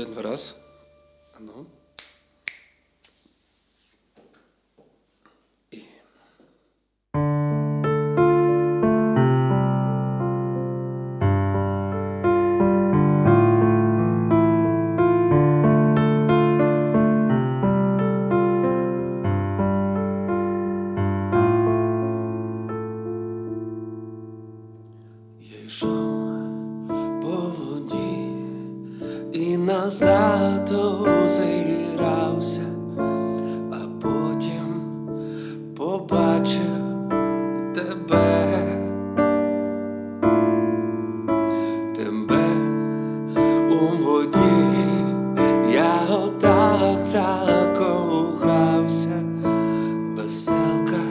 Один раз. Ану. Я йшов і назад озирався, а потім побачив тебе, тебе у воді, я отак закохався, веселка,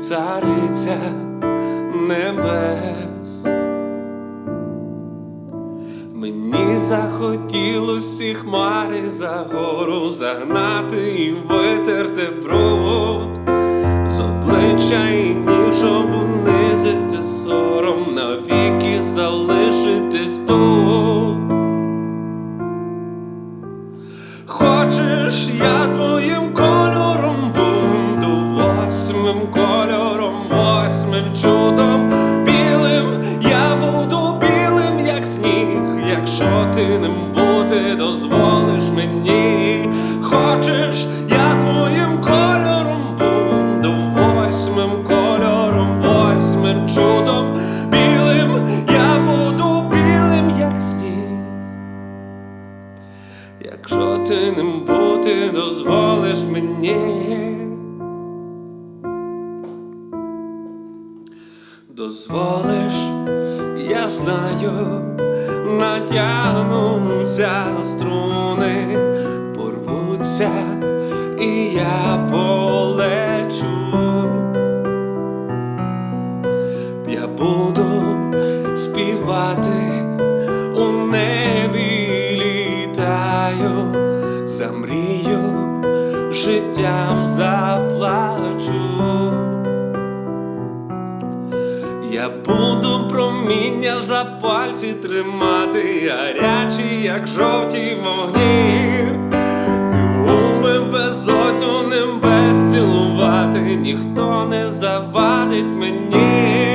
цариця небес. Мені захотілося всі хмари за гору загнати і витерти провод з обличчя і ніжом унизити сором, навіки залишитись тут. Хочеш, я ти ним бути дозволиш мені. Хочеш, я твоїм кольором буду восьмим кольором, восьмим чудом білим, я буду білим, як сніг. Якщо ти ним бути дозволиш мені, дозволиш, я знаю, натягнуться струни, порвуться, і я полечу. Я буду співати у небі літаю, замрію, життям заплачу. Я буду проміння за пальці тримати, гарячі, як жовті вогні. І уми безодню небес цілувати, ніхто не завадить мені.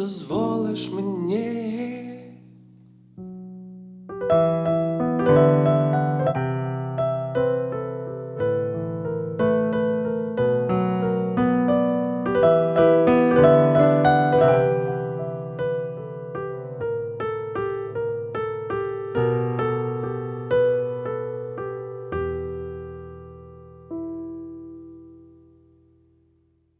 дозволиш мені.